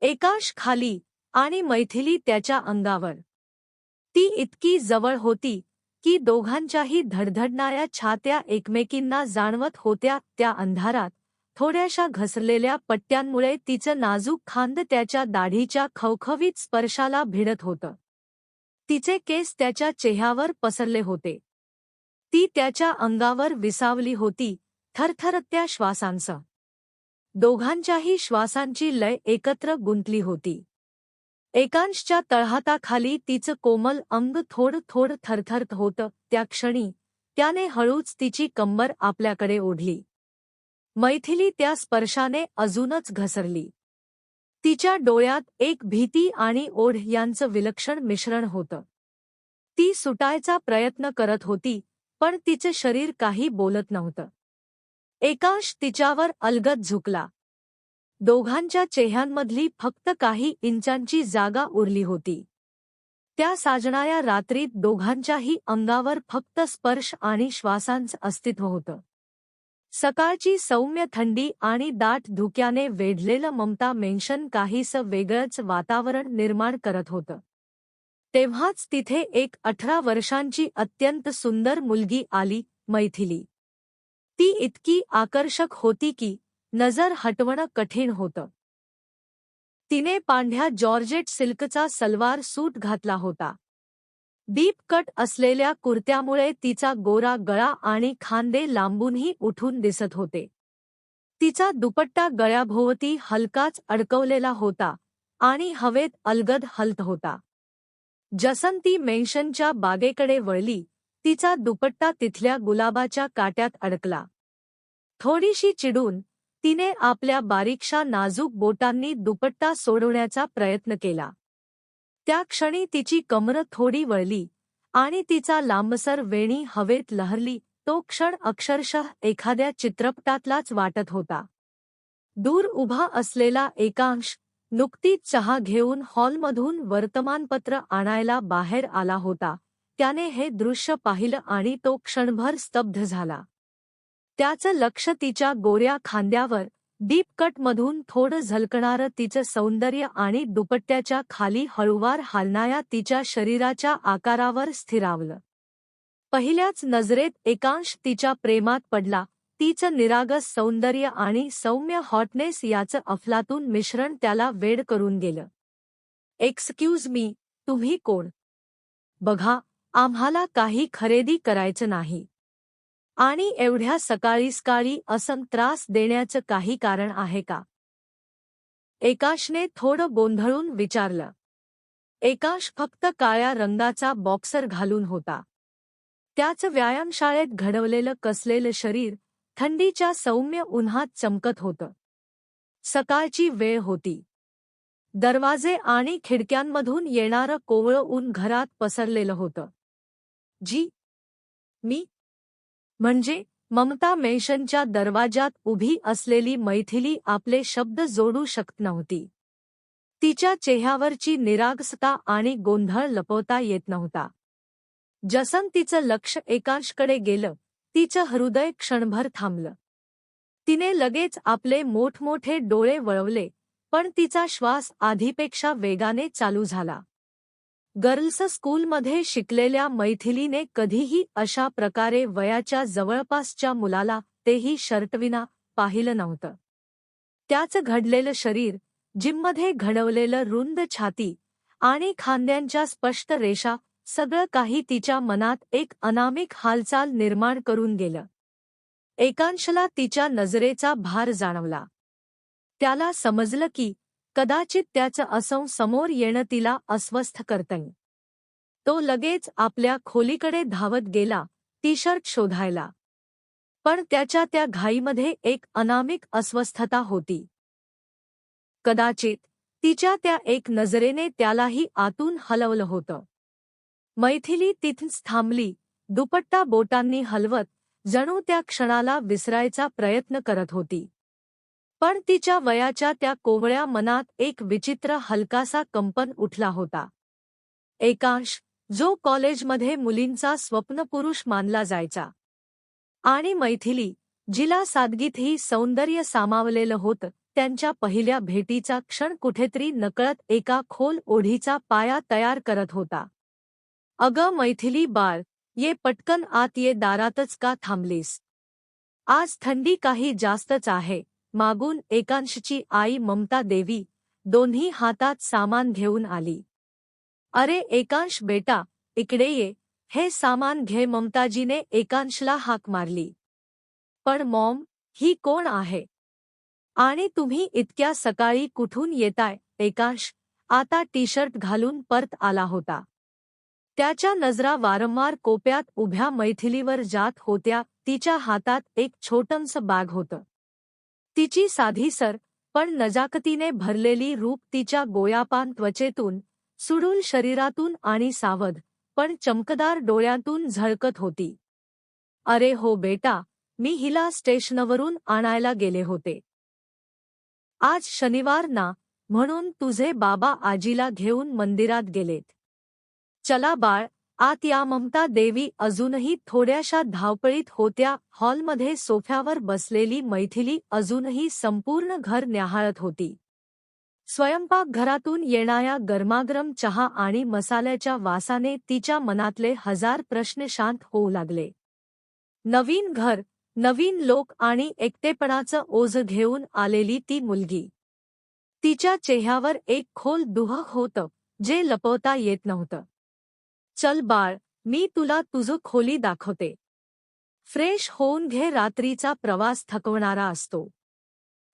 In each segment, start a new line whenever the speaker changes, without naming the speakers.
एकाश खाली आणि मैथिली त्याच्या अंगावर. ती इतकी जवळ होती की दोघांच्याही धडधडणाऱ्या छात्या एकमेकींना जाणवत होत्या त्या अंधारात थोड्याशा घसरलेल्या पट्ट्यांमुळे तिचं नाजूक खांद त्याच्या दाढीच्या खवखवीत स्पर्शाला भिडत होतं. तिचे केस त्याच्या चेह्यावर पसरले होते. ती त्याच्या अंगावर विसावली होती थरथरत्या श्वासांसह. दोघांच्याही श्वासांची लय एकत्र गुंतली होती. एकांशच्या तळहाताखाली तिचं कोमल अंग थोड थोड थरथरत होतं त्या क्षणी त्याने हळूच तिची कंबर आपल्याकडे ओढली. मैथिली त्या स्पर्शाने अजूनच घसरली. तिच्या डोळ्यात एक भीती आणि ओढ यांचं विलक्षण मिश्रण होतं. ती सुटायचा प्रयत्न करत होती पण तिचं शरीर काही बोलत नव्हतं. एकांश तिच्यावर अलगद झुकला. दोघांच्या चेह्यांमधली फक्त काही इंचांची जागा उरली होती. त्या साजणाऱ्या रात्रीत दोघांच्याही अंगावर फक्त स्पर्श आणि श्वासांचं अस्तित्व होतं. सकाळची सौम्य थंडी आणि दाट धुक्याने वेढलेलं ममता मेन्शन काहीसं वेगळंच वातावरण निर्माण करत होतं. तेव्हाच तिथे एक अठरा वर्षांची अत्यंत सुंदर मुलगी आली मैथिली. ती इतकी आकर्षक होती की नजर हटवणं कठीण होतं. तिने पांढ्या जॉर्जेट सिल्कचा सलवार सूट घातला होता. डीप कट असलेल्या कुर्त्यामुळे तिचा गोरा गळा आणि खांदे लांबूनही उठून दिसत होते. तिचा दुपट्टा गळ्याभोवती हलकाच अडकवलेला होता आणि हवेत अलगद हलत होता. जसंती मेन्शनच्या बागेकडे वळली तिचा दुपट्टा तिथल्या गुलाबाच्या काट्यात अडकला. थोडीशी चिडून तिने आपल्या बारीकशा नाजूक बोटांनी दुपट्टा सोडवण्याचा प्रयत्न केला. त्या क्षणी तिची कमर थोडी वळली आणि तिचा लांबसर वेणी हवेत लहरली तो क्षण अक्षरशः एखाद्या चित्रपटातलाच वाटत होता. दूर उभा असलेला एकांश नुकतीच चहा घेऊन हॉलमधून वर्तमानपत्र आणायला बाहेर आला होता. त्याने हे दृश्य पाहिलं आणि तो क्षणभर स्तब्ध झाला. त्याचं लक्ष तिच्या गोऱ्या खांद्यावर डीप कटमधून थोडं झलकणारं तिचं सौंदर्य आणि दुपट्ट्याच्या खाली हळुवार हालणाऱ्या तिच्या शरीराच्या आकारावर स्थिरावलं. पहिल्याच नजरेत एकांश तिच्या प्रेमात पडला तिचं निरागस सौंदर्य आणि सौम्य हॉटनेस याचं अफलातून मिश्रण त्याला वेड करून गेलं. एक्सक्यूज मी तुम्ही कोण? बघा आम्हाला काही खरेदी करायचं नाही. आणि एवढ्या सकाळी सकाळी असं त्रास देण्याचं काही कारण आहे का? एकाशने थोडं गोंधळून विचारलं. एकाश फक्त काळ्या रंगाचा बॉक्सर घालून होता. त्याचं व्यायामशाळेत घडवलेलं कसलेलं शरीर थंडीच्या सौम्य उन्हात चमकत होतं. सकाळची वेळ होती. दरवाजे आणि खिडक्यांमधून येणारं कोवळं ऊन घरात पसरलेलं होतं. जी मी. म्हणजे ममता मेशनच्या दरवाजात उभी असलेली मैथिली आपले शब्द जोडू शकत नव्हती. तिच्या चेह्यावरची निरागसता आणि गोंधळ लपवता येत नव्हता. जसन तिचं लक्ष एकांशकडे गेलं तिचं हृदय क्षणभर थांबलं. तिने लगेच आपले मोठमोठे डोळे वळवले पण तिचा श्वास आधीपेक्षा वेगाने चालू झाला. गर्ल्स स्कूलमध्ये शिकलेल्या मैथिलीने कधीही अशा प्रकारे वयाच्या जवळपासच्या मुलाला तेही शर्टविना पाहिलं नव्हतं. त्याचं घडलेलं शरीर जिममध्ये घडवलेलं रुंद छाती आणि खांद्यांच्या स्पष्ट रेषा सगळं काही तिच्या मनात एक अनामिक हालचाल निर्माण करून गेलं. एकांशला तिच्या नजरेचा भार जाणवला. त्याला समजलं की कदाचित त्याचं असं समोर येणं तिला अस्वस्थ करतंय. तो लगेच आपल्या खोलीकडे धावत गेला टी शर्ट शोधायला. पण त्याच्या त्या घाईमध्ये एक अनामिक अस्वस्थता होती. कदाचित तिच्या त्या एक नजरेने त्यालाही आतून हलवलं होतं. मैथिली तिथंच थांबली दुपट्टा बोटांनी हलवत जणू त्या क्षणाला विसरायचा प्रयत्न करत होती. पण तिच्या वयाच्या त्या कोवळ्या मनात एक विचित्र हलकासा कंपन उठला होता. एकांश जो कॉलेजमध्ये मुलींचा स्वप्नपुरुष मानला जायचा. आणि मैथिली जिला सादगीतही सौंदर्य सामावलेलं होतं त्यांच्या पहिल्या भेटीचा क्षण कुठेतरी नकळत एका खोल ओढीचा पाया तयार करत होता. अगं मैथिली बाळ ये पटकन आत ये दारातच का थांबलीस? आज थंडी काही जास्तच आहे. मागून एकांशची आई ममता देवी दोन्ही हातात सामान घेऊन आली. अरे एकांश बेटा इकडे ये. हे सामान घे. ममताजीने एकांशला हाक मारली. पण मॉम ही कोण आहे? आणि तुम्ही इतक्या सकाळी कुठून येताय एकांश? आता टी शर्ट घालून परत आला होता. त्याच्या नजरा वारंवार कोप्यात उभ्या मैथिलीवर जात होत्या. तिच्या हातात एक छोटंस बॅग होतं. तिची साधीसर पण नजाकतीने भरलेली रूप तिच्या गोयापान त्वचेतून सुडूल शरीरातून आणि सावध पण चमकदार डोळ्यातून झळकत होती. अरे हो बेटा मी हिला स्टेशनवरून आणायला गेले होते. आज शनिवार ना म्हणून तुझे बाबा आजीला घेऊन मंदिरात गेलेत. चला बाळ आत या ममता देवी अजूनही थोड्याशा धावपळीत होत्या हॉलमध्ये सोफ्यावर बसलेली मैथिली अजूनही संपूर्ण घर न्याहाळत होती. स्वयंपाकघरातून येणाऱ्या गरमागरम चहा आणि मसाल्याच्या वासाने तिच्या मनातले हजार प्रश्न शांत होऊ लागले. नवीन घर नवीन लोक आणि एकटेपणाचं ओझ घेऊन आलेली ती मुलगी. तिच्या चेह्यावर एक खोल दुह होतं जे लपवता येत नव्हतं. चल बाळ मी तुला तुझं खोली दाखवते. फ्रेश होऊन घे रात्रीचा प्रवास थकवणारा असतो.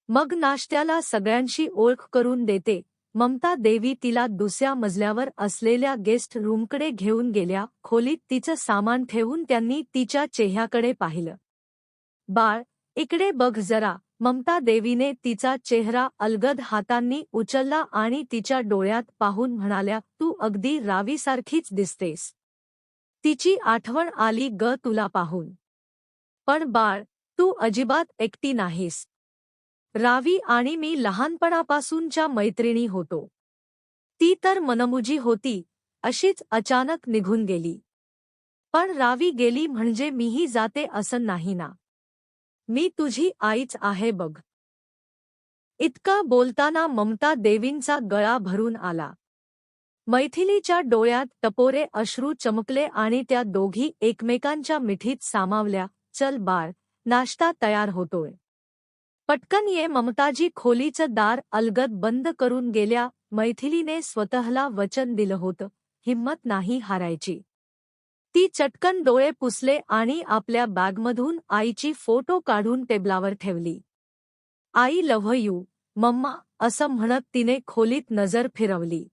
मग नाश्त्याला सगळ्यांशी ओळख करून देते. ममता देवी तिला दुसऱ्या मजल्यावर असलेल्या गेस्ट रूमकडे घेऊन गेल्या खोलीत तिचं सामान ठेवून त्यांनी तिच्या चेह्याकडे पाहिलं. बाळ इकडे बघ जरा. ममता देवीने तिचा चेहरा अलगद हातांनी उचलला आणि तिच्या डोळ्यात पाहून म्हणाल्या तू अगदी रावीसारखीच दिसतेस. तिची आठवण आली ग तुला पाहून. पण बाळ तू अजिबात एकटी नाहीस. रावी आणि मी लहानपणापासूनच्या मैत्रिणी होतो. ती तर मनमुजी होती अशीच अचानक निघून गेली. पण रावी गेली म्हणजे मीही जाते असं नाही ना. मी तुझी आईच आहे बघ. इतका बोलताना ममता देवींचा गळा भरून आला. मैथिलीच्या डोळ्यात टपोरे अश्रू चमकले आणि त्या दोघी एकमेकांच्या मिठीत सामावल्या चल बार नाश्ता तयार होतोय. पटकन ये ममताजी खोलीचं दार अलगद बंद करून गेल्या मैथिलीने स्वतःला वचन दिलं होतं हिम्मत नाही हारायची. ती चटकन डोळे पुसले आणि आपल्या बॅगमधून आईची फोटो काढून टेबलावर ठेवली. आई लव्ह यू मम्मा असं म्हणत तिने खोलीत नजर फिरवली.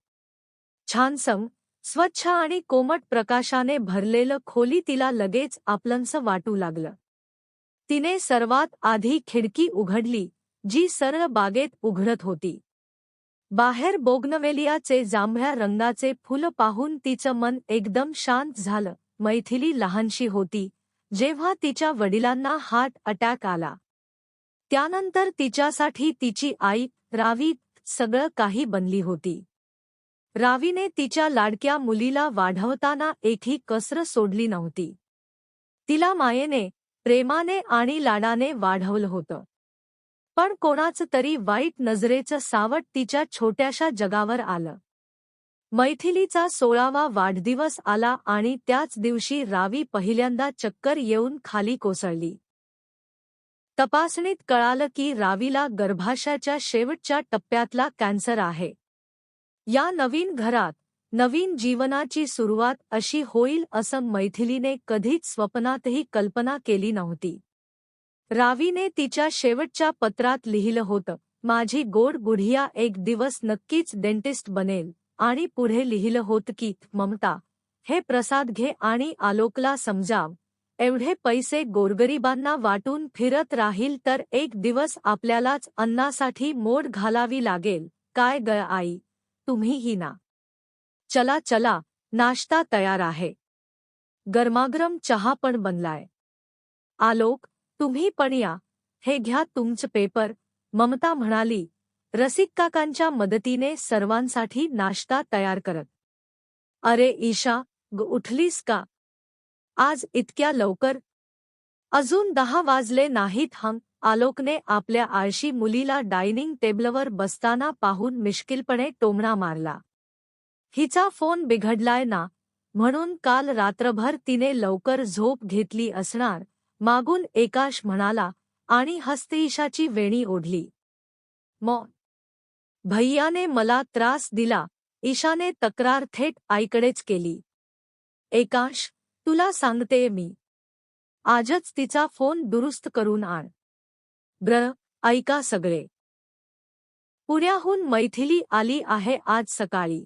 छानसम स्वच्छ आणि कोमट प्रकाशाने भरलेलं खोली तिला लगेच आपलंसं वाटू लागलं. तिने सर्वात आधी खिडकी उघडली जी सरळ बागेत उघडत होती. बाहेर बोगनवेलियाचे जांभळ्या रंगाचे फुलं पाहून तिचं मन एकदम शांत झालं. मैथिली लहानशी होती. जेव्हा तिच्या वडिलांना हार्ट अटॅक आला. त्यानंतर तिच्यासाठी तिची आई रावी सगळं काही बनली होती. रावीने तिच्या लाडक्या मुलीला वाढवताना एकही कसर सोडली नव्हती. तिला मायेने प्रेमाने आणि लाडाने वाढवलं होतं. पण कोणाचं तरी वाईट नजरेचं सावट तिच्या छोट्याशा जगावर आलं. मैथिलीचा सोळावा वाढदिवस आला आणि त्याच दिवशी रावी पहिल्यांदा चक्कर येऊन खाली कोसळली. तपासणीत कळालं की रावीला गर्भाशयाच्या शेवटच्या टप्प्यातला कॅन्सर आहे. या नवीन घरात नवीन जीवनाची सुरुवात अशी होईल असं मैथिलीने कधीच स्वप्नातही कल्पना केली नव्हती. रावीने तिच्या शेवटच्या पत्रात लिहिलं होतं माझी गोड गुढिया एक दिवस नक्कीच डेंटिस्ट बनेल. आणि पुढे लिहिलं होतं की ममता हे प्रसाद घे आणि आलोकला समजाव. एवढे पैसे गोरगरिबांना वाटून फिरत राहील तर एक दिवस आपल्यालाच अन्नासाठी मोड घालावी लागेल. काय ग आई? तुम्हीही ना. चला चला नाश्ता तयार आहे. गरमागरम चहा पण बनलाय. आलोक तुम्ही पण या. हे घ्या तुमचं पेपर. ममता म्हणाली रसिक काकांच्या मदतीने सर्वांसाठी नाश्ता तयार करत. अरे ईशा ग उठलीस का? आज इतक्या लवकर? अजून दहा वाजले नाहीत हंग आलोकने आपल्या आळशी मुलीला डायनिंग टेबलवर बसताना पाहून मिश्किलपणे टोमणा मारला. हिचा फोन बिघडलाय ना म्हणून काल रात्रभर तिने लवकर झोप घेतली असणार मागून एकाश म्हणाला आणि हस्तईशाची वेणी ओढली. मॉ भैयाने मला त्रास दिला. ईशाने तक्रार थेट आईकडेच केली. एकाश तुला सांगते मी. आजच तिचा फोन दुरुस्त करून आण. ब्र ऐका सगळे. पुण्याहून मैथिली आली आहे आज सकाळी.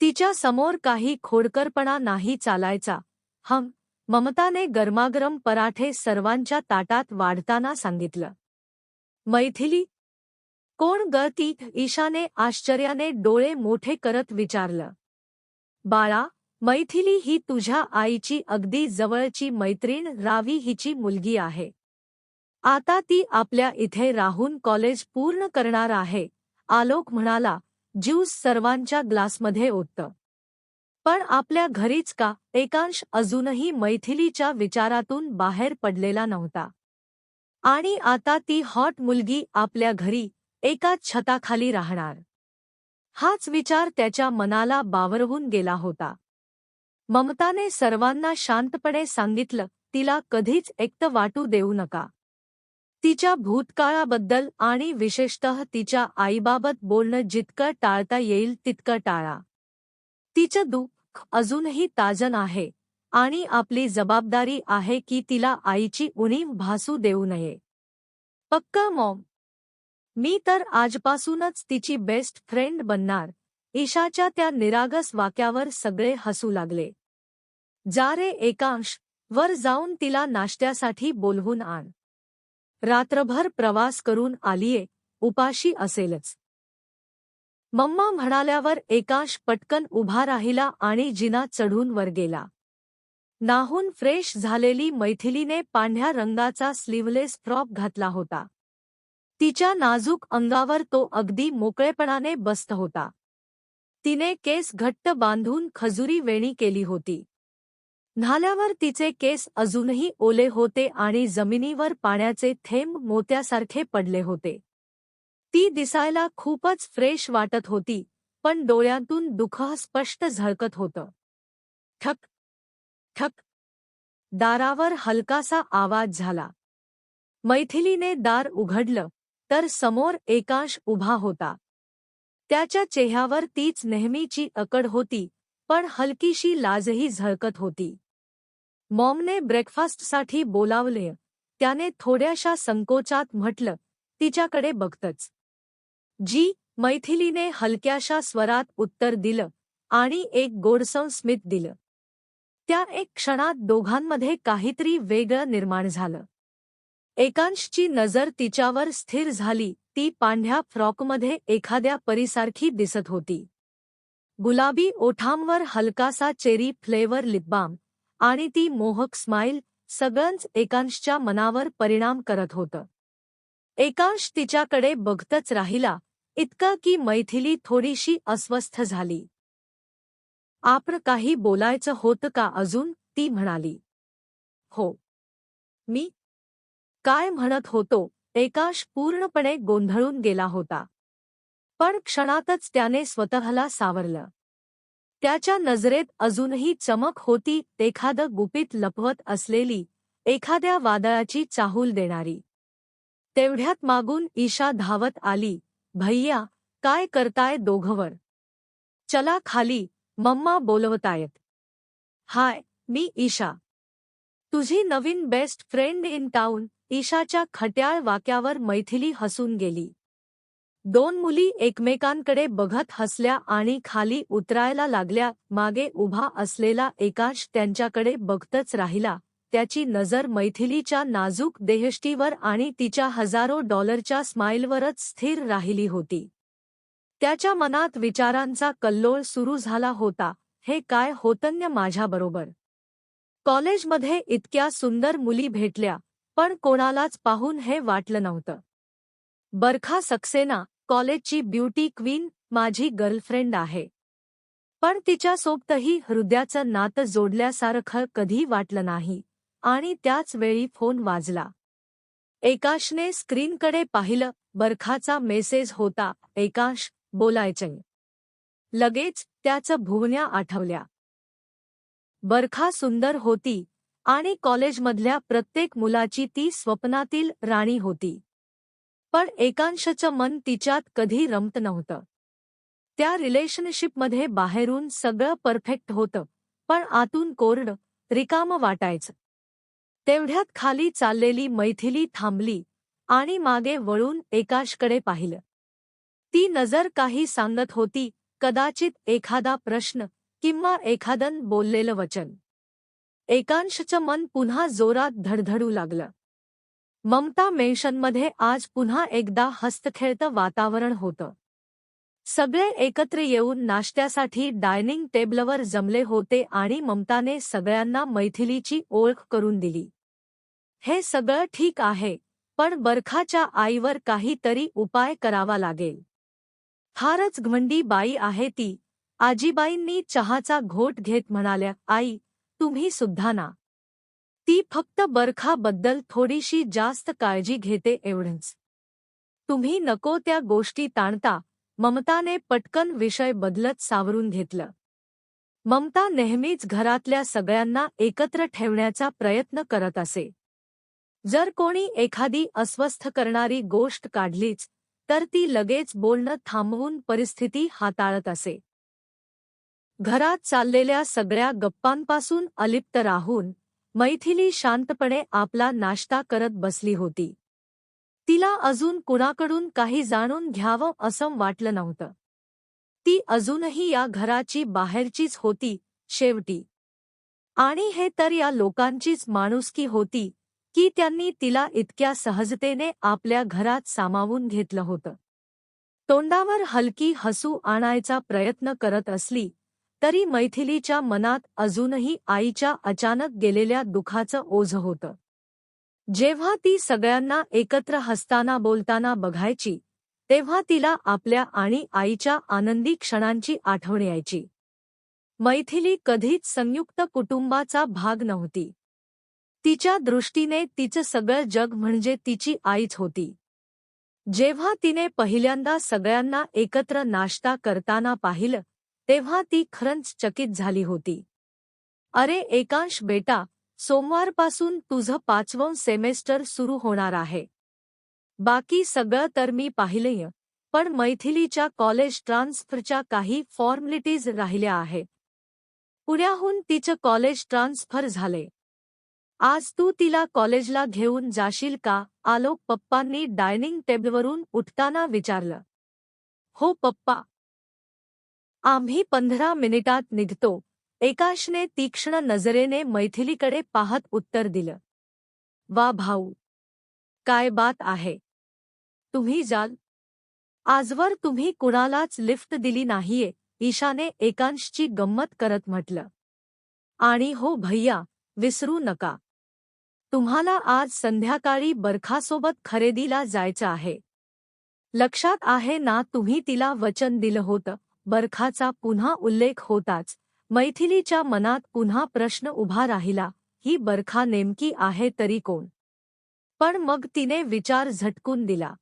तिच्या समोर काही खोडकरपणा नाही चालायचा. हम ममताने गरमागरम पराठे सर्वांच्या ताटात वाढताना सांगितलं. मैथिली कोण गळती ईशाने आश्चर्याने डोळे मोठे करत विचारलं. बाळा मैथिली ही तुझ्या आईची अगदी जवळची मैत्रीण रावी हिची मुलगी आहे. आता ती आपल्या इथे राहून कॉलेज पूर्ण करणार आहे. आलोक म्हणाला ज्यूस सर्वांच्या ग्लासमध्ये ओततं. पण आपल्या घरीच का? एकांश अजूनही मैथिलीच्या विचारातून बाहेर पडलेला नव्हता. आणि आता ती हॉट मुलगी आपल्या घरी एकाच छताखाली राहणार. हाच विचार त्याच्या मनाला बावरवून गेला होता. ममताने सर्वांना शांतपणे सांगितलं तिला कधीच एकट वाटू देऊ नका. तिच्या भूतकाळाबद्दल आणि विशेषतः तिच्या आईबाबत बोलणं जितकं टाळता येईल तितकं टाळा. तिचं दुःख अजूनही ताजन आहे आणि आपली जबाबदारी आहे की तिला आईची उणीव भासू देऊ नये. पक्का मॉम मी तर आजपासूनच तिची बेस्ट फ्रेंड बनणार. ईशाच्या त्या निरागस वाक्यावर सगळे हसू लागले. जा रे एकांश वर जाऊन तिला नाश्त्यासाठी बोलवून आण. रात्रभर प्रवास करून आलीये उपाशी असेलच. मम्मा म्हणाल्यावर एकांश पटकन उभा राहिला आणि जिना चढून वर गेला. नाहून फ्रेश झालेली मैथिलीने पांढ्या रंगाचा स्लीवलेस फ्रॉक घातला होता. तिच्या नाजूक अंगावर तो अगदी मोकळेपणाने बसत होता. तिने केस घट्ट बांधून खजुरी वेणी केली होती. न्हाल्यावर तिचे केस अजूनही ओले होते आणि जमिनीवर पाण्याचे थेंब मोत्यासारखे पडले होते. ती दिसायला खूपच फ्रेश वाटत होती पण डोळ्यातून दुःख स्पष्ट झळकत होतं. ठक ठक. दारावर हलकासा आवाज झाला. मैथिलीने दार उघडलं. तर समोर एकांश उभा होता. त्याच्या चेहऱ्यावर तीच नेहमीची अकड होती पण हलकीशी लाजही झळकत होती. मॉमने ब्रेकफास्टसाठी बोलावले. त्याने थोड्याशा संकोचात म्हटलं तिच्याकडे बघतच. जी मैथिलीने हलक्याशा स्वरात उत्तर दिलं आणि एक गोडसं स्मित दिलं. त्या एक क्षणात दोघांमध्ये काहीतरी वेगळं निर्माण झालं. एकांशची नजर तिच्यावर स्थिर झाली. ती पांढ्या फ्रॉकमध्ये एखाद्या परीसारखी दिसत होती. गुलाबी ओठांवर हलकासा चेरी फ्लेवर लिपबाम आणि ती मोहक स्माईल सगळंच एकांशच्या मनावर परिणाम करत होतं. एकांश तिच्याकडे बघतच राहिला. इतकं की मैथिली थोडीशी अस्वस्थ झाली. आपण काही बोलायचं होतं का अजून? ती म्हणाली. हो. मी? काय म्हणत होतो एकाश पूर्णपणे गोंधळून गेला होता. पण क्षणातच त्याने स्वतःला सावरलं. त्याच्या नजरेत अजूनही चमक होती एखादं गुपित लपवत असलेली एखाद्या वादळाची चाहूल देणारी. तेवढ्यात मागून ईशा धावत आली भैया काय करताय दोघवर? चला खाली मम्मा बोलवतायत. हाय मी ईशा. तुझी नवीन बेस्ट फ्रेंड इन टाउन ईशाच्या खट्याळ वाक्यावर मैथिली हसून गेली. दोन मुली एकमेकांकडे बघत हसल्या आणि खाली उतरायला लागल्या मागे उभा असलेला एकाश त्यांच्याकडे बघतच राहिला त्याची नजर मैथिलीच्या नाजूक देहष्टीवर आणि तिच्या हजारो डॉलरच्या स्माईलवरच स्थिर राहिली होती. त्याच्या मनात विचारांचा कल्लोळ सुरू झाला होता हे काय होतन्य माझ्याबरोबर? कॉलेजमध्ये इतक्या सुंदर मुली भेटल्या पण कोणालाच पाहून हे वाटलं नव्हतं. बरखा सक्सेना कॉलेजची ब्युटी क्वीन माझी गर्लफ्रेंड आहे. पण तिच्यासोबतही हृदयाचं नातं जोडल्यासारखं कधी वाटलं नाही आणि त्याच वेळी फोन वाजला. एकाशने स्क्रीनकडे पाहिलं बरखाचा मेसेज होता एकाश बोलायचे लगेच त्याचं भुवण्या आठवल्या. बरखा सुंदर होती आणि कॉलेजमधल्या प्रत्येक मुलाची ती स्वप्नातील राणी होती. पण एकांशचं मन तिच्यात कधी रमत नव्हतं. त्या रिलेशनशिपमध्ये बाहेरून सगळं परफेक्ट होतं पण आतून कोरड रिकामं वाटायचं. तेवढ्यात खाली चाललेली मैथिली थांबली आणि मागे वळून एकाशकडे पाहिलं. ती नजर काही सांगत होती कदाचित एखादा प्रश्न किंवा एखादन बोललेलं वचन. एकांशचं मन पुन्हा जोरात धडधडू लागलं. ममता मेशनमध्ये आज पुन्हा एकदा हस्तखेळतं वातावरण होतं. सगळे एकत्र येऊन नाश्त्यासाठी डायनिंग टेबलवर जमले होते आणि ममताने सगळ्यांना मैथिलीची ओळख करून दिली. हे सगळं ठीक आहे पण बरखाच्या आईवर काहीतरी उपाय करावा लागेल. फारच घमंडी बाई आहे ती. आजीबाईंनी चहाचा घोट घेत म्हणाल्या आई तुम्ही सुद्धा ना. ती फक्त बरखाबद्दल थोडीशी जास्त काळजी घेते एवढंच. तुम्ही नको त्या गोष्टी ताणता ममताने पटकन विषय बदलत सावरून घेतलं. ममता नेहमीच घरातल्या सगळ्यांना एकत्र ठेवण्याचा प्रयत्न करत असे. जर कोणी एखादी अस्वस्थ करणारी गोष्ट काढलीच तर ती लगेच बोलणं थांबवून परिस्थिती हाताळत असे. घरात चाललेल्या सगळ्या गप्पांपासून अलिप्त राहून मैथिली शांतपणे आपला नाश्ता करत बसली होती. तिला अजून कुणाकडून काही जाणून घ्यावं असं वाटलं नव्हतं. ती अजूनही या घराची बाहेरचीच होती शेवटी. आणि हे तर या लोकांचीच माणुसकी होती की त्यांनी तिला इतक्या सहजतेने आपल्या घरात सामावून घेतलं होतं. तोंडावर हलकी हसू आणायचा प्रयत्न करत असली तरी मैथिलीच्या मनात अजूनही आईच्या अचानक गेलेल्या दुखाचं ओझ होतं. जेव्हा ती सगळ्यांना एकत्र हसताना बोलताना बघायची तेव्हा तिला आपल्या आणि आईच्या आनंदी क्षणांची आठवण यायची. मैथिली कधीच संयुक्त कुटुंबाचा भाग नव्हती. तिच्या दृष्टीने तिचं सगळं जग म्हणजे तिची आईच होती. जेव्हा तिने पहिल्यांदा सगळ्यांना एकत्र नाश्ता करताना पाहिलं तेव्हा ती खरंच चकित झाली होती. अरे एकांश बेटा सोमवारपासून तुझं पाचवं सेमेस्टर सुरू होणार आहे. बाकी सगळं तर मी पाहिलंय पण मैथिलीच्या कॉलेज ट्रान्सफरच्या काही फॉर्मलिटीज राहिल्या आहेत पुण्याहून तिचं कॉलेज ट्रान्सफर झाले आज तू तिला कॉलेजला घेऊन जाशील का? आलोक पप्पांनी डायनिंग टेबलवरून उठताना विचारलं. हो पप्पा आम्ही पंधरा मिनिटात निघतो. एकाशने तीक्ष्ण नजरेने मैथिलीकडे पाहत उत्तर दिलं. वा भाऊ काय बात आहे. तुम्ही जाल. आजवर तुम्ही कुणालाच लिफ्ट दिली नाहीये. ईशाने एकांशची गंमत करत म्हटलं. आणि हो भैया विसरू नका. तुम्हाला आज संध्याकाळी बरखासोबत खरेदीला जायचं आहे. लक्षात आहे ना तुम्ही तिला वचन दिलं होतं. बरखाचा पुन्हा उल्लेख होताच. मैथिलीच्या मनात पुन्हा प्रश्न उभा राहिला ही बरखा नेमकी आहे तरी कोण? पण मग तिने विचार झटकून दिला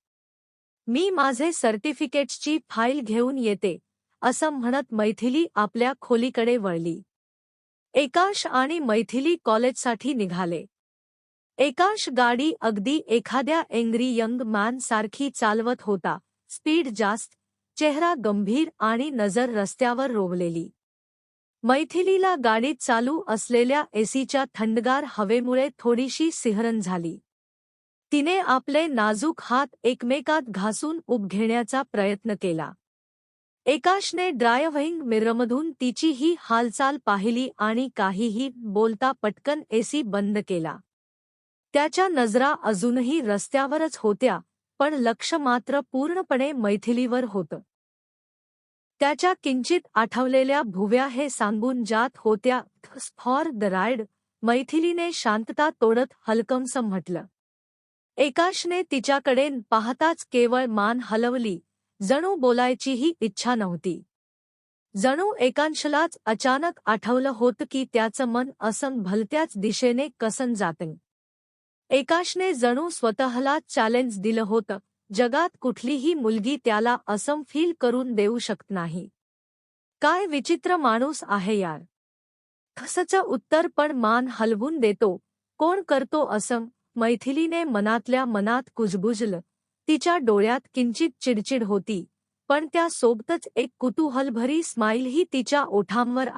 मी माझे सर्टिफिकेट्सची फाईल घेऊन येते असं म्हणत मैथिली आपल्या खोलीकडे वळली. एकांश आणि मैथिली कॉलेजसाठी निघाले. एकांश गाडी अगदी एखाद्या एंग्री यंग मॅन सारखी चालवत होता स्पीड जास्त चेहरा गंभीर आणि नजर रस्त्यावर रोवलेली. मैथिलीला गाडीत चालू असलेल्या एसीच्या थंडगार हवेमुळे थोडीशी सिहरन झाली. तिने आपले नाजूक हात एकमेकात घासून उब घेण्याचा प्रयत्न केला. एकाशने ड्रायव्हिंग मिरमधून तिची ही हालचाल पाहिली आणि काहीही बोलता पटकन एसी बंद केला. त्याच्या नजरा अजूनही रस्त्यावरच होत्या पण लक्ष मात्र पूर्णपणे मैथिलीवर होतं. त्याच्या किंचित आठवलेल्या भुव्या हे सांगून जात होत्या फॉर द रायड मैथिलीने शांतता तोडत हलकमसं म्हटलं. एकाशने तिच्याकडे पाहताच केवळ मान हलवली जणू बोलायचीही इच्छा नव्हती. जणू एकांशलाच अचानक आठवलं होतं की त्याचं मन असं भलत्याच दिशेने कसन जातं एकाशने जणू स्वतःला चॅलेंज दिलं होतं जगात कुठलीही मुलगी त्याला असम फील करून देऊ शकत नाही. काय विचित्र माणूस आहे यार. खसचं उत्तर पण मान हलवून देतो. कोण करतो असं मैथिलीने मनातल्या मनात कुजबुजलं. तिच्या डोळ्यात किंचित चिडचिड होती. पण त्या सोबतच एक कुतूहलभरी स्माईलही तिच्या ओठांवर